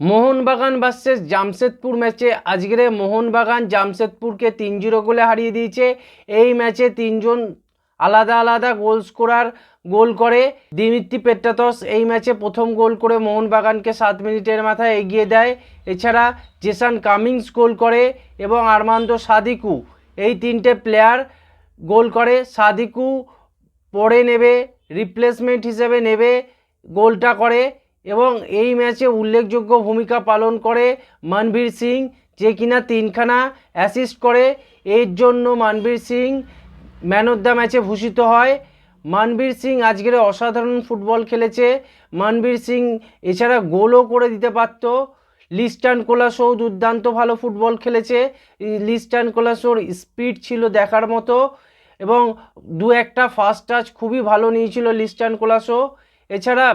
Mohun Bagan versus Jamshedpur ম্যাচে আজকের মোহনবাগান জামশেদপুরকে তিন জিরো গোলে হারিয়ে দিয়েছে। এই ম্যাচে তিনজন আলাদা আলাদা গোল স্কোরার গোল করে। দিমিত্রি পেট্টাতস এই ম্যাচে প্রথম গোল করে মোহনবাগানকে সাত মিনিটের মাথায় এগিয়ে দেয়। এছাড়া জেসান কামিংস গোল করে এবং আরমান্দ সাদিকু এই তিনটে প্লেয়ার গোল করে। সাদিকু পরে নেবে রিপ্লেসমেন্ট হিসেবে নেবে, গোলটা করে। এবং এই ম্যাচে উল্লেখযোগ্য ভূমিকা পালন করে মনবীর সিং, যে কিনা তিনখানা অ্যাসিস্ট করে। এর জন্য Manvir Singh man of the ম্যাচে ভূষিত হয়। মনবীর সিং আজকের অসাধারণ ফুটবল খেলেছে। মনবীর সিং এছাড়া গোলও করে দিতে পারত। লিস্টান কোলাসও দুর্দান্ত ভালো ফুটবল খেলেছে। লিস্টান কোলাসোর স্পিড ছিল দেখার মতো এবং দু একটা ফার্স্ট টাচ খুবই ভালো নিয়েছিল লিস্টান কোলাসো। এছাড়া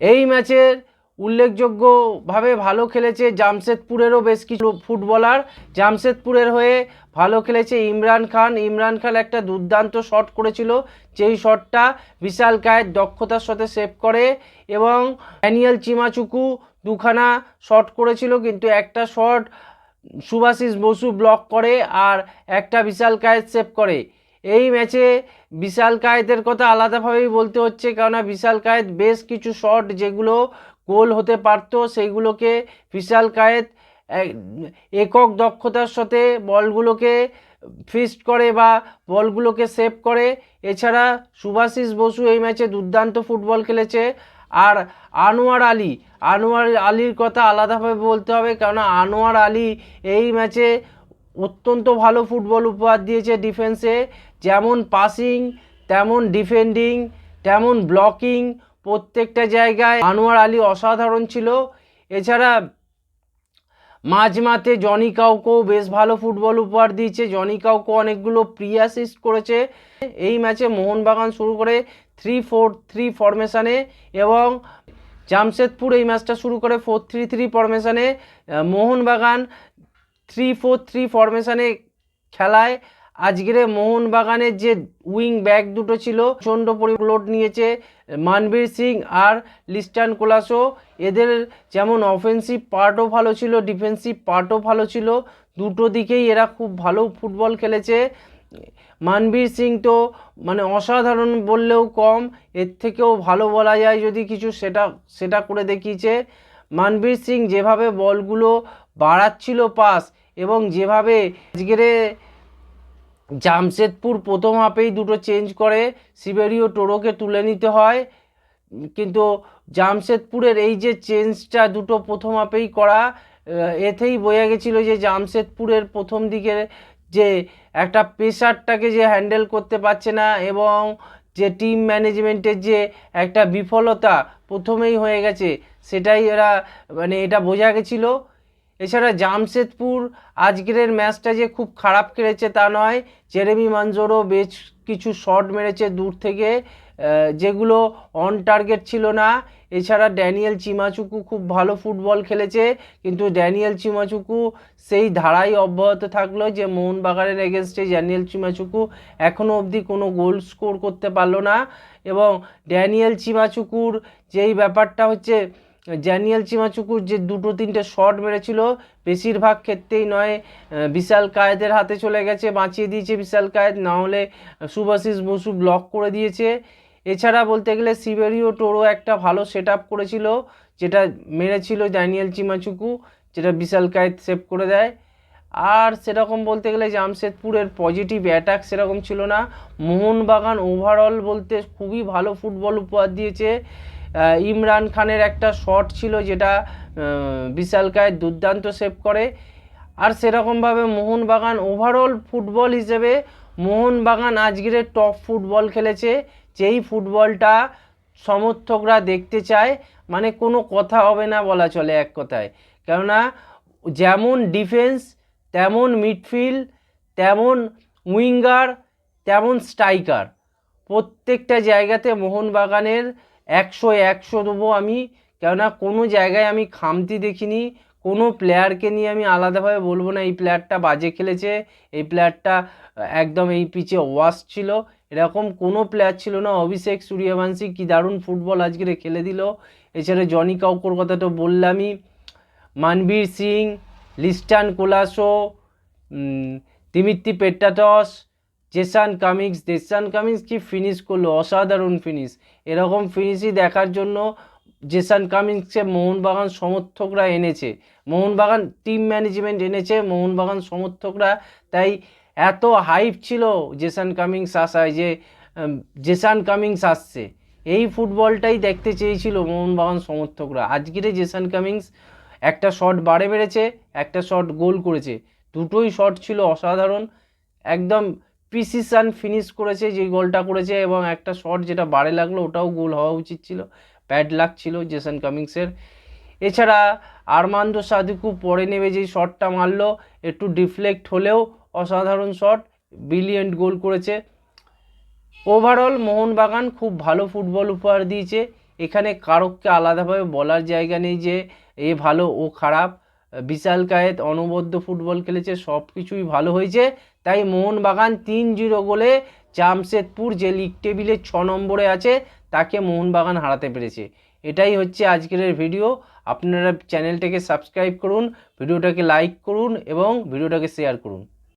এই ম্যাচের উল্লেখযোগ্যভাবে ভালো খেলেছে জামশেদপুরেরও বেশ কিছু ফুটবলার। জামশেদপুরের হয়ে ভালো খেলেছে ইমরান খান। ইমরান খান একটা দুর্দান্ত শট করেছিল। যেই শটটা বিশাল কায়ের দক্ষতার সাথে সেভ করে এবং ড্যানিয়েল চিমাচুকু দুখানা শট করেছিল, কিন্তু একটা শট সুভাশিস বসু ব্লক করে আর একটা বিশাল কায়েত সেভ করে। এই ম্যাচে বিশাল কায়েতের কথা আলাদাভাবেই বলতে হচ্ছে, কেননা বিশাল কায়েত বেশ কিছু শট যেগুলো গোল হতে পারতো, সেইগুলোকে বিশাল কায়েত একক দক্ষতার সাথে বলগুলোকে ফিস্ট করে বা বলগুলোকে সেভ করে। এছাড়া সুভাশিস বসু এই ম্যাচে দুর্দান্ত ফুটবল খেলেছে। আর আনোয়ার আলী, আনোয়ার আলীর কথা আলাদাভাবে বলতে হবে, কেননা আনোয়ার আলী এই ম্যাচে অত্যন্ত ভালো ফুটবল উপহার দিয়েছে ডিফেন্সে যেমন পাসিং তেমন ডিফেন্ডিং তেমন ব্লকিং প্রত্যেকটা জায়গায় আনোয়ার আলী অসাধারণ ছিল। এছাড়া মাঝমাতে জনি কাউকেও বেশ ভালো ফুটবল উপহার দিয়েছে। জনি কাউকে অনেকগুলো প্রি অ্যাসিস্ট করেছে। এই ম্যাচে মোহনবাগান শুরু করে থ্রি ফোর থ্রি ফরমেশানে এবং জামশেদপুর এই ম্যাচটা শুরু করে ফোর থ্রি থ্রি ফরমেশানে মোহনবাগান থ্রি ফোর থ্রি ফরমেশানে খেলায় আজকের মোহনবাগানের যে উইং ব্যাক দুটো ছিল, প্রচণ্ড লোড নিয়েছে মানবীর সিং আর লিস্টান কোলাসো। এদের যেমন অফেন্সিভ পার্টও ভালো ছিল ডিফেন্সিভ পার্টও ভালো ছিল। দুটো দিকেই এরা খুব ভালো ফুটবল খেলেছে। মানবীর সিং তো মানে অসাধারণ বললেও কম, এর থেকেও ভালো বলা যায় যদি কিছু সেটা সেটা করে দেখিয়েছে। মানবীর সিং যেভাবে বলগুলো বাড়াচ্ছিল পাস এবং যেভাবে আজকের জামশেদপুর প্রথম হাফেই দুটো চেঞ্জ করে সিবেরিও টোরোকে তুলে নিতে হয়। কিন্তু জামশেদপুরের এই যে চেঞ্জটা দুটো প্রথম হাফেই করা এতেই বোঝা গেছিল যে জামশেদপুরের প্রথম দিকে যে একটা প্রেশারটাকে যে হ্যান্ডেল করতে পারছে না এবং যে টিম ম্যানেজমেন্টের যে একটা বিফলতা প্রথমেই হয়ে গেছে, সেটাই এরা মানে এটা বোঝা গেছিল। এছাড়া জামশেদপুর আজকের ম্যাচটা যে খুব খারাপ খেলেছে তা নয়, জেরেমি মানজোরও বেশ কিছু শট মেরেছে দূর থেকে যেগুলো অন টার্গেট ছিল না। এছাড়া ড্যানিয়েল চিমাচুকু খুব ভালো ফুটবল খেলেছে, কিন্তু ড্যানিয়েল চিমাচুকু সেই ধারাই অব্যাহত থাকল যে মোহনবাগানের এগেনস্টে ড্যানিয়েল চিমাচুকু এখনও অবধি কোনো গোল স্কোর করতে পারল না। এবং ড্যানিয়েল চিমাচুকুর যেই ব্যাপারটা হচ্ছে জ্যানিয়েল চিমাচুকুর যে দুটো তিনটে শট মেরেছিল, বেশিরভাগ ক্ষেত্রেই নয় বিশাল কায়েদের হাতে চলে গেছে, বাঁচিয়ে দিয়েছে বিশাল কায়েদ, না হলে সুভাশিস বসু ব্লক করে দিয়েছে। এছাড়া বলতে গেলে সিবেরিও টোরো একটা ভালো সেট আপ করেছিল, যেটা মেরেছিল ড্যানিয়েল চিমাচুকু, যেটা বিশাল কায়েদ সেভ করে দেয়। আর সেরকম বলতে গেলে জামশেদপুরের পজিটিভ অ্যাটাক সেরকম ছিল না। মোহনবাগান ওভারঅল বলতে খুবই ভালো ফুটবল উপহার দিয়েছে। ইমরান খানের একটা শট ছিল যেটা আহ, বিশাল কায়ের দুর্দান্ত সেভ করে। আর সেরকমভাবে মোহনবাগান ওভারঅল ফুটবল হিসেবে মোহনবাগান আজকের টপ ফুটবল খেলেছে যেই ফুটবলটা সমর্থকরা দেখতে চায় মানে কোনো কথা হবে না বলা চলে এক কথায়। কেননা যেমন ডিফেন্স তেমন মিডফিল্ড তেমন উইঙ্গার তেমন স্ট্রাইকার প্রত্যেকটা জায়গাতে মোহনবাগানের একশো একশো দেবো আমি। কেননা কোনো জায়গায় আমি খামতি দেখিনি। কোনো প্লেয়ারকে নিয়ে আমি আলাদাভাবে বলব না, এই প্লেয়ারটা বাজে খেলেছে, এই প্লেয়ারটা একদম এই পিচে ওয়াশ ছিল। এরকম কোনো প্লেয়ার ছিল না। অভিষেক সূর্যবংশী কি দারুণ ফুটবল আজকে খেলে দিল। এছাড়া জনি কাউকোর কথা তো বললামই। Manvir Singh, Liston Colaco Dimitri Petratos Jason Cummings Jason Cummings কি ফিনিশ করল? অসাধারণ ফিনিশ এরকম ফিনিশই দেখার জন্য জেসান কামিংসকে মোহনবাগান সমর্থকরা এনেছে। মোহনবাগান টিম ম্যানেজমেন্ট এনেছে মোহনবাগান সমর্থকরা। তাই এত হাইপ ছিল জেসান কামিংস আসায় যে জেসান কামিংস আসছে। এই ফুটবলটাই দেখতে চেয়েছিল মোহনবাগান সমর্থকরা। আজকের জেসান কামিংস একটা শট বাড়ে বেড়েছে, একটা শট গোল করেছে। দুটোই শট ছিল অসাধারণ। একদম প্রিসিশন ফিনিশ করেছে, যে গোলটা করেছে এবং একটা শট যেটা বাড়ে লাগল ওটাও গোল হওয়া উচিত ছিল। প্যাড লাক ছিল জেসন কামিংসের এছাড়া আরমান্দো সাদিকু পরে নেবে যেই শটটা মারলো, একটু ডিফ্লেক্ট হলেও অসাধারণ শট ব্রিলিয়েন্ট গোল করেছে। ওভারঅল মোহনবাগান খুব ভালো ফুটবল উপহার দিয়েছে। এখানে কারককে আলাদাভাবে বলার জায়গা নেই যে এ ভালো, ও খারাপ। বিশাল কায়েত অনবদ্য ফুটবল খেলেছে সব কিছুই ভালো হয়েছে। তাই মোহনবাগান তিন জিরো গোলে জামশেদপুর যে লিগ টেবিলে ছ নম্বরে আছে, তাকে মোহনবাগান হারাতে পেরেছে। এটাই হচ্ছে আজকের ভিডিও আপনারা চ্যানেলটাকে সাবস্ক্রাইব করুন ভিডিওটাকে লাইক করুন এবং ভিডিওটাকে শেয়ার করুন।